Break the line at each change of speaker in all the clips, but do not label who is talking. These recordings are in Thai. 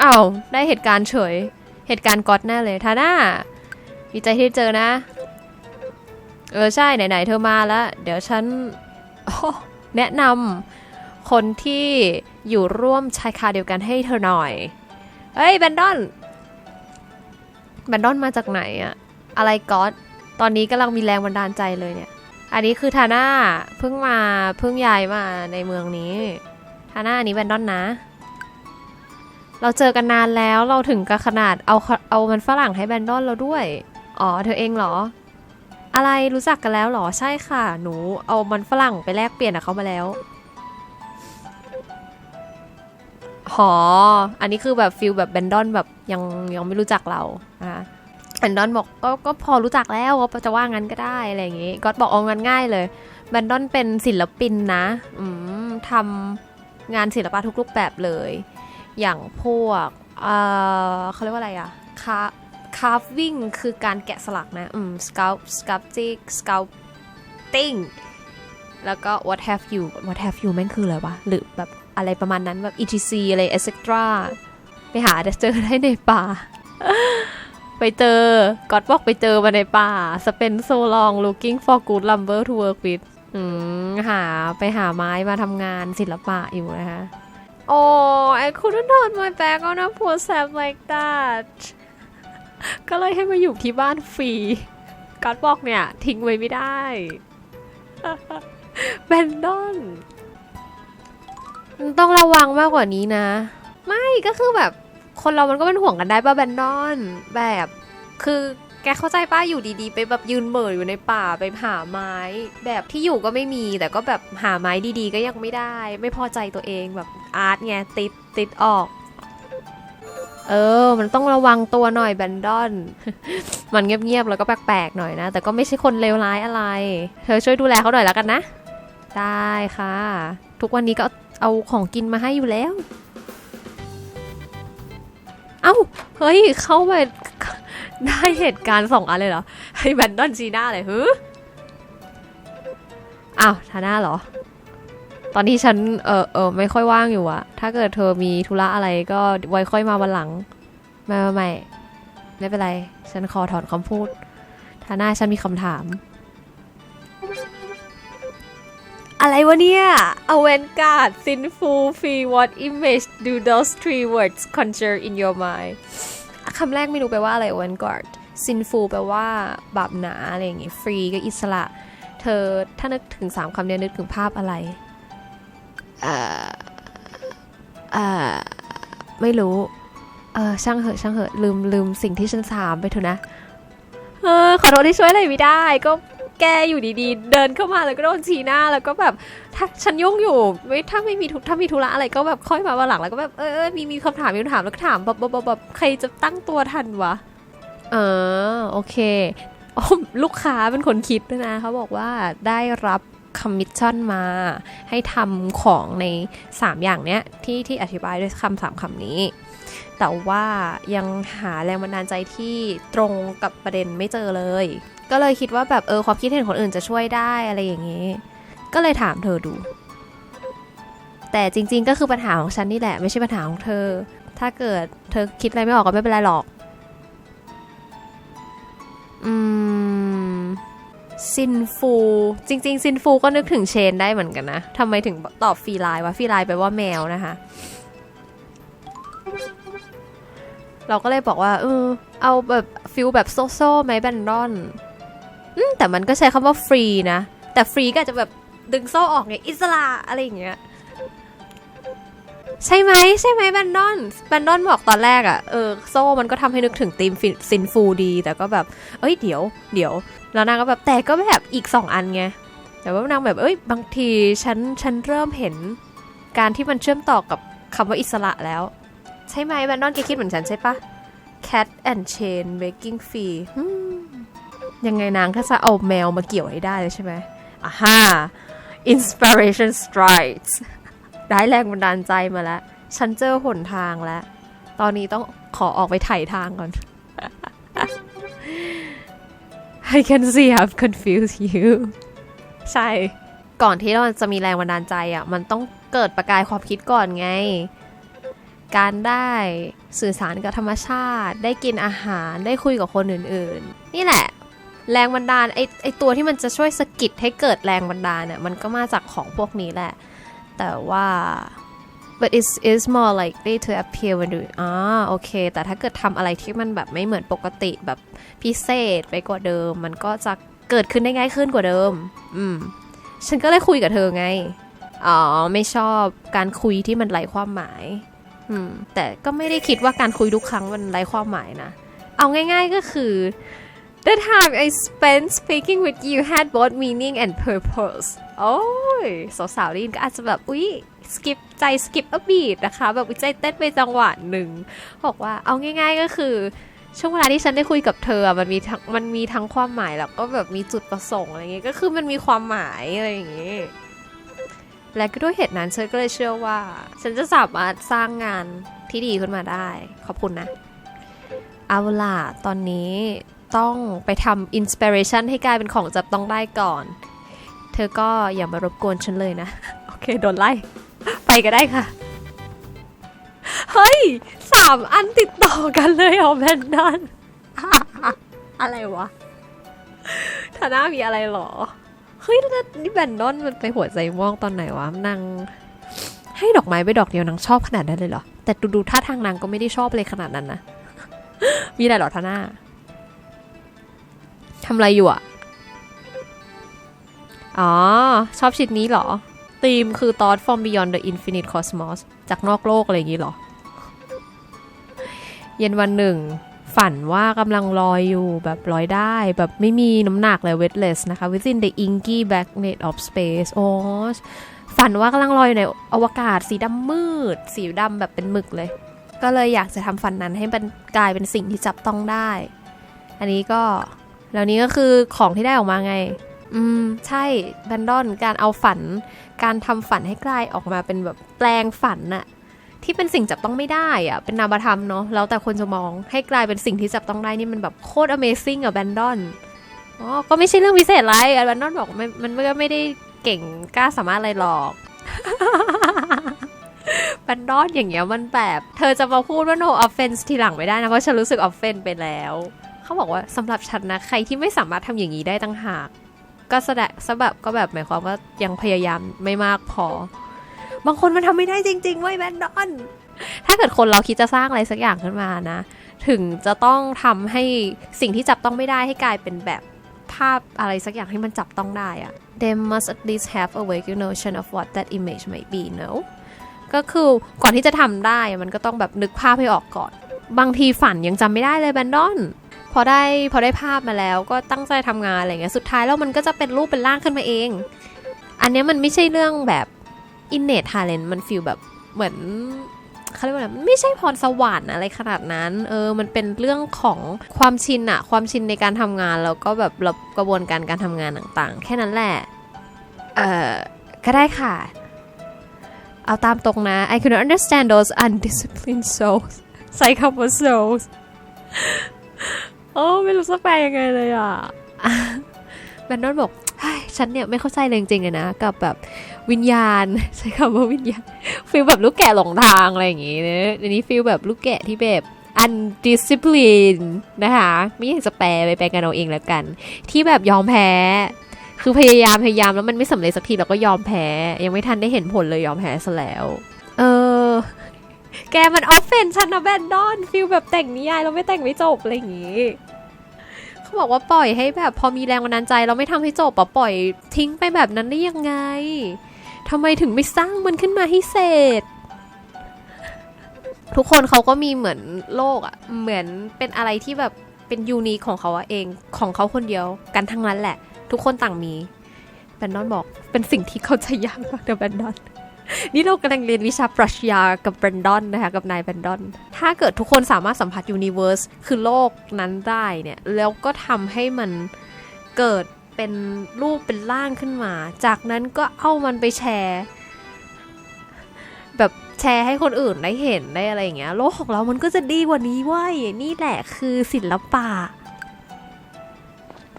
อ้าวได้เหตุการณ์เฉย เหตุการณ์ก๊อตแน่เลยทาน่าดีใจที่เจอนะ เออใช่ไหนๆเธอมาแล้วเดี๋ยวฉันแนะนำคนที่อยู่ร่วมชายคาเดียวกันให้เธอหน่อย เฮ้ยแบนดอนแบนดอนมาจากไหนอะอะไรก๊อตตอนนี้กำลังมีแรงบันดาลใจเลยเนี่ย อันนี้คือทาน่าเพิ่งมาเพิ่งย้ายมาในเมืองนี้ทาน่าอันนี้แบนดอนนะ เราเจอกันนานแล้วเราถึงกับขนาดเอาเอามันฝรั่งให้แบนดอนเราด้วย อ๋อเธอเองเหรอ อะไรรู้จักกันแล้วเหรอใช่ค่ะ หนูเอามันฝรั่งไปแลกเปลี่ยนกับเขามาแล้วหออันนี้คือแบบฟิลแบบแบนดอนแบบยังยังไม่รู้จักเราอะแบนดอนบอกก็ก็พอรู้จักแล้วก็จะว่างั้นก็ได้อะไรอย่างงี้ก็บอกเอางั้นง่ายเลยแบนดอนเป็นศิลปินนะ อืมทำงานศิลปะทุกรูปแบบเลย อย่างพวกเเขาเรียกว่าอะไรอะคา carving คือการแกะสลักนะอืม sculpt sculpting sculpting แล้วก็ what have you what have you แม่งคืออะไรวะ หรือแบบอะไรประมาณนั้นแบบ etc อะไร etc ไปหาเจอได้ในป่า ไปเจอก็ดบอกไปเจอมาในป่า spend so long looking for good lumber to work with หาไปหาไม้มาทำงานศิลปะอยู่นะคะ Oh I couldn't turn my back on a poor Sam like that ก็เลยให้มาอยู่ที่บ้านฟรีก็อดบอกเนี่ย ทิ้งไว้ไม่ได้แบนดอนมันต้องระวังมากกว่านี้นะ ไม่ก็คือแบบคนเรามันก็เป็นห่วงกันได้ป่ะแบนดอน แบบคือ แกเข้าใจป้าอยู่ดีๆ ไปแบบยืนเหม่ออยู่ในป่าไปหาไม้ แบบที่อยู่ก็ไม่มี แต่ก็แบบหาไม้ดีๆ ก็ยังไม่ได้ ไม่พอใจตัวเองแบบอาร์ตไงติดติดออก เออ มันต้องระวังตัวหน่อยแบนดอน มันเงียบๆแล้วก็แปลกๆหน่อยนะ แต่ก็ไม่ใช่คนเลวร้ายอะไร เธอช่วยดูแลเขาหน่อยแล้วกันนะ ได้ค่ะ ทุกวันนี้ก็เอาของกินมาให้อยู่แล้ว เอ้า เฮ้ย เข้ามา ได้เหตุการณ์สองอันเลยเหรอให้แบนดอนจีน่าเลยฮึอ้าวทาน่าเหรอ ตอนที่ฉันเออเออไม่ค่อยว่างอยู่อะถ้าเกิดเธอมีธุระอะไรก็ไว้ค่อยมาวันหลัง ไม่ไม่ไม่ไม่เป็นไร ฉันขอถอนคำพูดทาน่าฉันมีคำถาม อะไรวะเนี่ย a v a n g a r d sinful free what image do those three words conjure in your mind คำแรกไม่รู้แปลว่าอะไร a v a n g a r d sinful แปลว่าบาปหนาอะไรอย่างงี้ free ก็อิสระ เธอถ้านึกถึงสามคำเนี้ยนึกถึงภาพอะไรเอ่อเอ่อไม่รู้เออช่างเหอะช่างเหอะลืมลืมสิ่งที่ฉันถามไปเถอะนะเออขอโทษที่ช่วยอะไรไม่ได้ ก็แกอยู่ดีๆ เดินเข้ามาแล้วก็โดนชี้หน้าแล้วก็แบบ ถ้าฉันยุ่งอยู่ไม่ถ้าไม่มีถ้ามีธุระอะไรก็แบบค่อยมาวันหลังแล้วก็แบบเออมีมีคำถามมีคำถามแล้วก็ถามแบบแบบแบบแบบใครจะตั้งตัวทันวะเออโอเคอ๋อลูกค้าเป็นคนคิดด้วยนะเขาบอกว่าได้รับคอมมิชชั่นมาให้ทำของใน 3 อย่างเนี้ยที่ที่อธิบายด้วยคำสามคำนี้ แต่ว่ายังหาแรงบันดาลใจที่ตรงกับประเด็นไม่เจอเลย ก็เลยคิดว่าแบบเออความคิดเห็นคนอื่นจะช่วยได้อะไรอย่างนี้ ก็เลยถามเธอดู แต่จริง ๆ ก็คือปัญหาของฉันนี่แหละ ไม่ใช่ปัญหาของเธอ ถ้าเกิดเธอคิดอะไรไม่ออกก็ไม่เป็นไรหรอก อืมซินฟู จริง ๆ ซินฟูก็นึกถึงเชนได้เหมือนกันนะทำไมถึงตอบฟีไลน์วะฟีไลน์แปลว่าแมวนะคะเราก็เลยบอกว่าเออเอาแบบฟิลแบบโซโซไหมแบนดอน อืมแต่มันก็ใช้คำว่าฟรีนะ แต่ฟรีก็จะแบบ ดึงโซ่ออกไงอิสระอะไรอย่างเงี้ยใช่ไหมใช่ไหมแบนดอนแบนดอนบอกตอนแรกอะ่ะเออโซ่มันก็ทำให้นึกถึงธีมซินฟูดี แต่ก็แบบ เอ้ยเดี๋ยวเดี๋ยว แล้วนางก็แบบแต่ก็แบบอีกสองอันไงแต่ว่านางแบบเอ้ยบางทีฉันฉันเริ่มเห็นการที่มันเชื่อมต่อกับคำว่าอิสระแล้ว ใช่ไหมแบนดอนแกคิดเหมือนฉันใช่ปะ cat and chain making free ยังไงนางก็จะเอาแมวมาเกี่ยวให้ได้เลยใช่ไหมอ่าฮ่า inspiration strikes ได้แรงบันดาลใจมาแล้ว ฉันเจอหนทางแล้ว ตอนนี้ต้องขอออกไปไถ่ทางก่อน I can see I've confused you ใช่ ก่อนที่เราจะมีแรงบันดาลใจอะ มันต้องเกิดประกายความคิดก่อนไง การได้สื่อสารกับธรรมชาติ ได้กินอาหาร ได้คุยกับคนอื่น ๆ นี่แหละ แรงบันดาลไอไอตัวที่มันจะช่วยสะกิดให้เกิดแรงบันดาลเนี่ยมันก็มาจากของพวกนี้แหละ แต่ว่า but it's it's more likely to appear when you อ่าโอเค แต่ถ้าเกิดทำอะไรที่มันแบบไม่เหมือนปกติแบบพิเศษไปกว่าเดิม มันก็จะเกิดขึ้นได้ง่ายขึ้นกว่าเดิม อืม ฉันก็เลยคุยกับเธอไง อ๋อ ไม่ชอบการคุยที่มันไร้ความหมาย อืม แต่ก็ไม่ได้คิดว่าการคุยทุกครั้งมันไร้ความหมายนะ เอาง่าย ๆก็คือ The time I spent speaking with you had both meaning and purpose โอ้ยสาวๆได้ยินก็อาจจะแบบ อุ๊ยสกิปใจสกิปอ beat นะคะ แบบใจเต้นไปจังหวะหนึ่ง บอกว่าเอาง่ายๆก็คือ ช่วงเวลาที่ฉันได้คุยกับเธอ มันมีทั้งมันมีทั้งความหมายแล้วก็แบบมีจุดประสงค์อะไรเงี้ย ก็คือมันมีความหมายอะไรอย่างงี้และก็ด้วยเหตุนั้นฉันก็เลยเชื่อว่า ฉันจะสามารถสร้างงานที่ดีขึ้นมาได้ ขอบคุณนะ เอาล่ะ ตอนนี้ ต้องไปทำอินสปิเรชันให้กลายเป็นของจับต้องได้ก่อน เธอก็อย่ามารบกวนฉันเลยนะ โอเค โดนไล่ ไปก็ได้ค่ะ เฮ้ยสามอันติดต่อกันเลยเหรอแบนดอนอะไรวะทาน่ามีอะไรเหรอ เฮ้ยนี่แบนดอนมันไปหัวใจม่วงตอนไหนวะนางให้ดอกไม้ไปดอกเดียวนางชอบขนาดนั้นเลยเหรอ แต่ดูดูท่าทางนางก็ไม่ได้ชอบเลยขนาดนั้นนะ มีอะไรเหรอทาน่า ทำอะไรอยู่อะอ๋อ ชอบชิ้นนี้เหรอธีมคือ Thought from Beyond the Infinite Cosmos จากนอกโลกอะไรอย่างนี้เหรอ เย็นวันหนึ่ง ฝันว่ากำลังลอยอยู่แบบลอยได้แบบไม่มีน้ำหนักเลย weightless นะคะ within the inky blackness of space โอ้ฝันว่ากำลังลอยอยู่ในอวกาศสีดำมืด สีดำแบบเป็นหมึกเลย ก็เลยอยากจะทำฝันนั้นให้มันกลายเป็นสิ่งที่จับต้องได้ อันนี้ก็ แล้วนี้ก็คือของที่ได้ออกมาไง อืม ใช่แบนดอนการเอาฝัน การทำฝันให้กลายออกมาเป็นแบบแปลงฝันน่ะที่เป็นสิ่งจับต้องไม่ได้อะเป็นนามธรรมเนาะแล้วแต่คนจะมองให้กลายเป็นสิ่งที่จับต้องได้นี่มันแบบโคตร Amazing อะแบนดอนอ๋อก็ไม่ใช่เรื่องพิเศษอะไรแบนดอนบอกมันมันก็ไม่ได้เก่งกล้าสามารถอะไรหรอกแบนดอนอย่างเงี้ยมันแบบ เธอจะมาพูดว่า no offense ทีหลังไม่ได้นะ เพราะฉันรู้สึก offense ไปแล้ว เขาบอกว่าสำหรับฉันนะใครที่ไม่สามารถทำอย่างนี้ได้ตั้งหาก ก็แสดงซะแบบก็แบบหมายความว่ายังพยายามไม่มากพอ บางคนมันทำไม่ได้จริงๆเว้ยแบนดอน ถ้าเกิดคนเราคิดจะสร้างอะไรสักอย่างขึ้นมานะ ถึงจะต้องทำให้สิ่งที่จับต้องไม่ได้ให้กลายเป็นแบบภาพอะไรสักอย่างให้มันจับต้องได้อะ they must at least have a vague notion of what that image might be no ก็คือก่อนที่จะทำได้มันก็ต้องแบบนึกภาพให้ออกก่อน บางทีฝันยังจำไม่ได้เลยแบนดอน พอได้พอได้ภาพมาแล้วก็ตั้งใจทำงานอะไรเงี้ยสุดท้ายแล้วมันก็จะเป็นรูปเป็นร่างขึ้นมาเอง อันนี้มันไม่ใช่เรื่องแบบ innate talent มันฟีลแบบเหมือนเขาเรียกว่าอะไรมันไม่ใช่พรสวรรค์อะไรขนาดนั้น เออ มันเป็นเรื่องของความชินอะความชินในการทำงานแล้วก็แบบระกระบวนการการทำงานต่างๆ แค่นั้นแหละ เออก็ได้ค่ะ เอาตามตรงนะ I cannot understand those undisciplined souls ใส่คำว่า souls โอ้ไม่รู้จะแปลยังไงเลยอะแบนดอนบอกเฮ้ยฉันเนี่ยไม่เข้าใจเลยจริงๆเลยนะ กับแบบวิญญาณ ใช้คำว่าวิญญาณฟีลแบบลูกแกะหลงทางอะไรอย่างงี้นะอันนี้ฟีลแบบลูกแกะที่แบบ undisciplined นะคะ ไม่อยากจะแปลไปแปลกันเอาเองแล้วกัน ที่แบบยอมแพ้ คือพยายามพยายามแล้วมันไม่สำเร็จสักทีเราก็ยอมแพ้ ยังไม่ทันได้เห็นผลเลยยอมแพ้ซะแล้ว แกมันออฟเฟนฉันนะแบนดอนฟีลแบบแต่งนิยายเราไม่แต่งไม่จบอะไรอย่างงี้เขาบอกว่าปล่อยให้แบบพอมีแรงบันดาลใจ เราไม่ทำให้จบอะปล่อยทิ้งไปแบบนั้นได้ยังไงทำไมถึงไม่สร้างมันขึ้นมาให้เสร็จทุกคนเขาก็มีเหมือนโลกอะเหมือนเป็นอะไรที่แบบเป็นยูนิคของเขาเองของเขาคนเดียวกันทั้งนั้นแหละ ทุกคนต่างมีแบนดอนบอกเป็นสิ่งที่เข้าใจยากมากนะแบนดอน นี่เรากำลังเรียนวิชาปรัชญากับแบรนดอนนะคะกับนายแบรนดอน ถ้าเกิดทุกคนสามารถสัมผัสยูนิเวอร์สคือโลกนั้นได้เนี่ย แล้วก็ทำให้มันเกิดเป็นรูปเป็นร่างขึ้นมา จากนั้นก็เอามันไปแชร์ แบบแชร์ให้คนอื่นได้เห็นได้อะไรอย่างเงี้ย โลกของเรามันก็จะดีกว่านี้ว้ยนี่แหละคือศิลปะ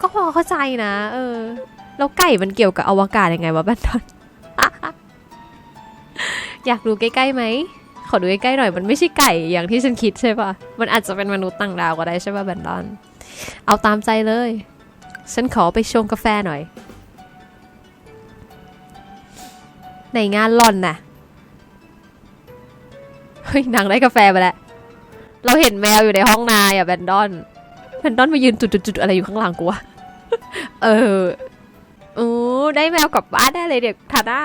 ก็พอเข้าใจนะ เออ แล้วไก่มันเกี่ยวกับอวกาศยังไงวะแบนดอน อยากดูใกล้ๆไหม ขอดูใกล้ๆหน่อย มันไม่ใช่ไก่อย่างที่ฉันคิดใช่ปะมันอาจจะเป็นมนุษย์ต่างดาวก็ได้ใช่ปะแบนดอน เอาตามใจเลย ฉันขอไปชงกาแฟหน่อย ในงานหล่อนน่ะ เฮ้ยนางได้กาแฟไปแล้ว เราเห็นแมวอยู่ในห้องนายอะแบนดอน แบนดอนมายืนจุดๆๆอะไรอยู่ข้างหลังกูวะ เออโอ้ได้แมวกลับบ้านได้เลยเด็กทาน่า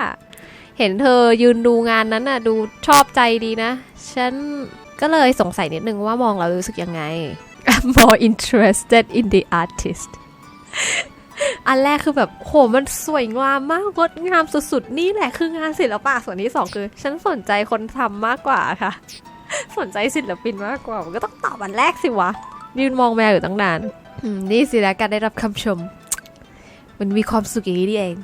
เห็นเธอยืนดูงานนั้นน่ะดูชอบใจดีนะ ฉันก็เลยสงสัยนิดนึงว่ามองเรารู้สึกยังไง I'm more interested in the artist อันแรกคือแบบโหมันสวยงามมากงดงามสุดๆ นี่แหละคืองานศิลปะส่วนที่สองคือ ฉันสนใจคนทำมากกว่าค่ะ สนใจศิลปินมากกว่า มันก็ต้องตอบอันแรกสิวะ ยืนมองแมวอยู่ตั้งนานอืมนี่สินะการได้รับคำชม มันมีความสุขอย่างนี้นี่เอง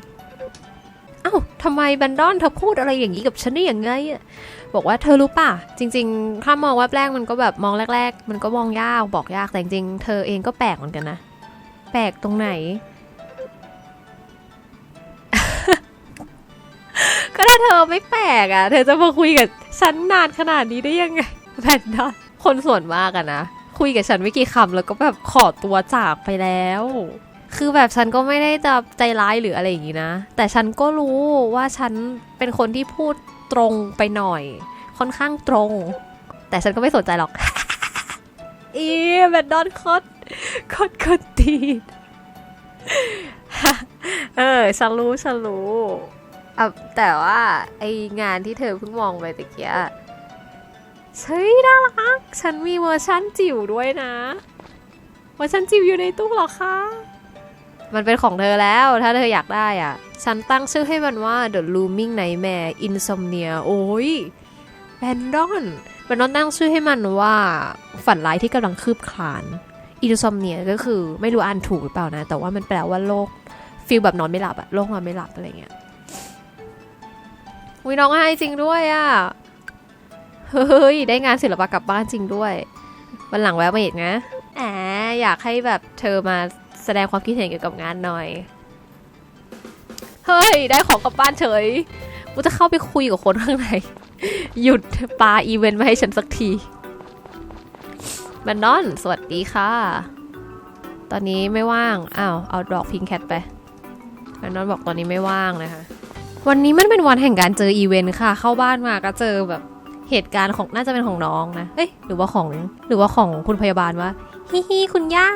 าทำไมแบนดอนเธอพูดอะไรอย่างนี้กับฉันได้อยังไงบอกว่าเธอรู้ป่ะ จริงๆถ้ามองแวบแรกมันก็แบบมองแรก ๆ มันก็มองยากบอกยากแต่จริงๆเธอเองก็แปลกเหมือนกันนะ แปลกตรงไหน ก็ถ้าเธอไม่แปลกอะ เธอจะมาคุยกับฉันนานขนาดนี้ได้ยังไงแบนดอนคนส่วนมากอะนะคุยกับฉันไม่กี่คำแล้วก็แบบขอตัวจากไปแล้ว คือแบบฉันก็ไม่ได้จะใจร้ายหรืออะไรอย่างนี้นะ แต่ฉันก็รู้ว่าฉันเป็นคนที่พูดตรงไปหน่อย ค่อนข้างตรง แต่ฉันก็ไม่สนใจหรอก อีแบนดอนคตรโคตรโคตตีนเออฉันรู้ฉันรู้อะแต่ว่าไองานที่เธอเพิ่งมองไปตะเกียเฮ้ยน่ารัก ฉันมีเวอร์ชั่นจิ๋วด้วยนะ เวอร์ชันจิ๋วอยู่ในตู้หรอคะ มันเป็นของเธอแล้ว ถ้าเธออยากได้อะ ฉันตั้งชื่อให้มันว่า The Looming Nightmare Insomnia โอ้ยแบนดอนแบนดอนตั้งชื่อให้มันว่าฝันร้ายที่กำลังคืบคลาน Insomnia ก็คือไม่รู้อ่านถูกหรือเปล่านะ แต่ว่ามันแปลว่าโรคฟีลแบบนอนไม่หลับอะโรคนอนไม่หลับอะไรเงี้ยวิน้องให้จริงด้วยอะเฮ้ย ได้งานศิลปะกลับบ้านจริงด้วย วันหลังแวะมาอีกนะแอบอยากให้แบบเธอมา แสดงความคิดเห็นเกี่ยวกับงานหน่อย เฮ้ย ได้ของกลับบ้านเฉย กูจะเข้าไปคุยกับคนข้างใน หยุดปาอีเวนต์มาให้ฉันสักทีแบนนอน สวัสดีค่ะ ตอนนี้ไม่ว่าง อ้าว เอาดอกพิงแคทไปแบนนอนบอกตอนนี้ไม่ว่างนะคะ วันนี้มันเป็นวันแห่งการเจออีเวนต์ค่ะ เข้าบ้านมาก็เจอแบบเหตุการณ์ของน่าจะเป็นของน้องนะ เอ้ย หรือว่าของ หรือว่าของคุณพยาบาลวะ ฮิฮิคุณย่า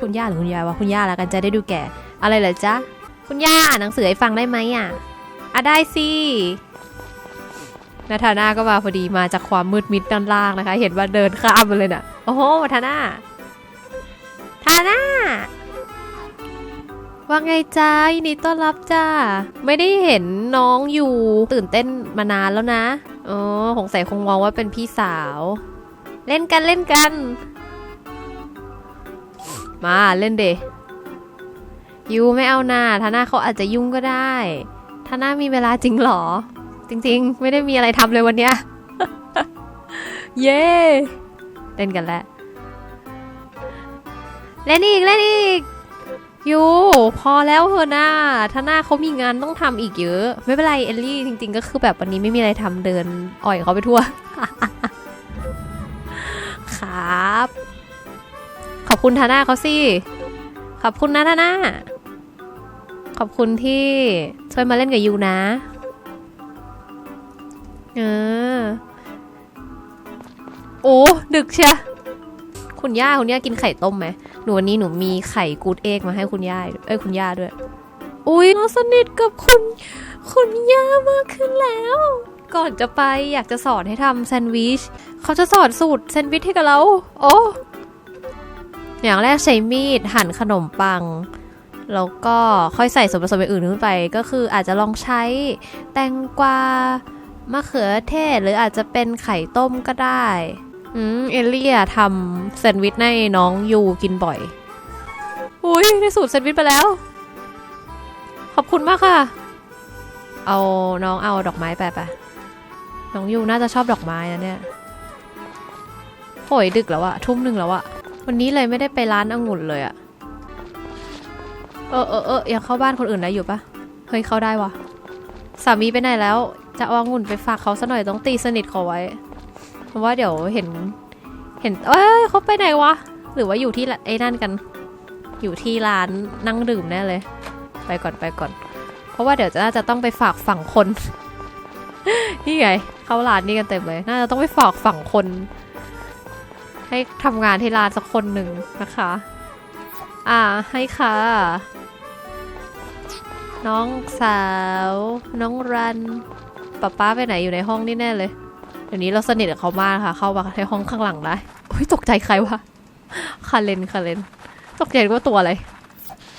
คุณย่าหรือคุณยายวะคุณย่าแล้วกันจะได้ดูแก่ อะไรเหรอจ๊ะ คุณย่าอ่านหนังสือให้ฟังได้ไหมอะอะได้สินาธาน่าก็มาพอดีมาจากความมืดมิดด้านล่างนะคะ เห็นว่าเดินข้ามมาเลยน่ะ โอ้โหทาน่าทาน่าว่าไงจ้ายินดีต้อนรับจ้า ไม่ได้เห็นน้องอยู่ตื่นเต้นมานานแล้วนะ อ๋อสงสัยคงมองว่าเป็นพี่สาว เล่นกันเล่นกัน มาเล่นเดยูไม่เอาหน้าทาน่าเขาอาจจะยุ่งก็ได้ทาน่ามีเวลาจริงหรอ จริงๆ ไม่ได้มีอะไรทำเลยวันเนี้ย เย้เล่นกันแล้วเล่นอีกเล่นอีกยูพอแล้วเหอะหน้าทาน่าเขามีงานต้องทำอีกเยอะ ไม่เป็นไรเอลลี่จริง ๆ ก็คือแบบวันนี้ไม่มีอะไรทำเดินอ่อยเขาไปทั่ว ครับ อบคุณทาน่าเขาสิ ขอบคุณนะทาน่า ขอบคุณที่ช่วยมาเล่นกับยูนะ เออ โอ้ ดึกเชียคุณย่าคุณย่ากินไข่ต้มไหม หนูวันนี้หนูมีไข่กูดเอ็กมาให้คุณย่า เอ้ยคุณย่าด้วย อุ้ยเราสนิทกับคุณ คุณย่ามากขึ้นแล้ว ก่อนจะไปอยากจะสอนให้ทำแซนด์วิช เขาจะสอนสูตรแซนด์วิชให้กับเรา โอ้ อย่างแรกใช้มีดหั่นขนมปัง แล้วก็ค่อยใส่ส่วนผสมอื่นขึ้นไป ก็คืออาจจะลองใช้แตงกวามะเขือเทศ หรืออาจจะเป็นไข่ต้มก็ได้อืมเอลลี่อะทำแซนด์วิชให้น้องยูกินบ่อย อุ้ยได้สูตรแซนด์วิชไปแล้ว ขอบคุณมากค่ะ เอาน้องเอาดอกไม้ไปไปน้องยูน่าจะชอบดอกไม้นะเนี่ยโหยดึกแล้วอะทุ่มหนึ่งแล้วอะ วันนี้เลยไม่ได้ไปร้านองุ่นเลยอะเออเออเอออยังเข้าบ้านคนอื่นได้อยู่ปะเฮ้ยเข้าได้วะสามีไปไหนแล้ว จะเอาองุ่นไปฝากเขาซะหน่อยต้องตีสนิทเขาไว้ เพราะว่าเดี๋ยวเห็น เห็นเอ้ยเขาไปไหนวะ หรือว่าอยู่ที่ไอ้นั่นกัน อยู่ที่ร้านนั่งดื่มแน่เลย ไปก่อนไปก่อน เพราะว่าเดี๋ยวจะน่าจะต้องไปฝากฝั่งคนนี่ไงเข้าร้านนี่กันเต็มเลย น่าจะต้องไปฝากฝั่งคน ให้ทำงานที่ร้านสักคนหนึ่งนะคะ อ่าให้ค่ะ น้องสาว น้องรันป๊าป้าไปไหนอยู่ในห้องนี่แน่เลย เดี๋ยวนี้เราสนิทกับเขามากค่ะ เข้ามาในห้องข้างหลังได้โอ้ยตกใจใครวะคาเลนคาเลน ตกใจว่าตัวอะไร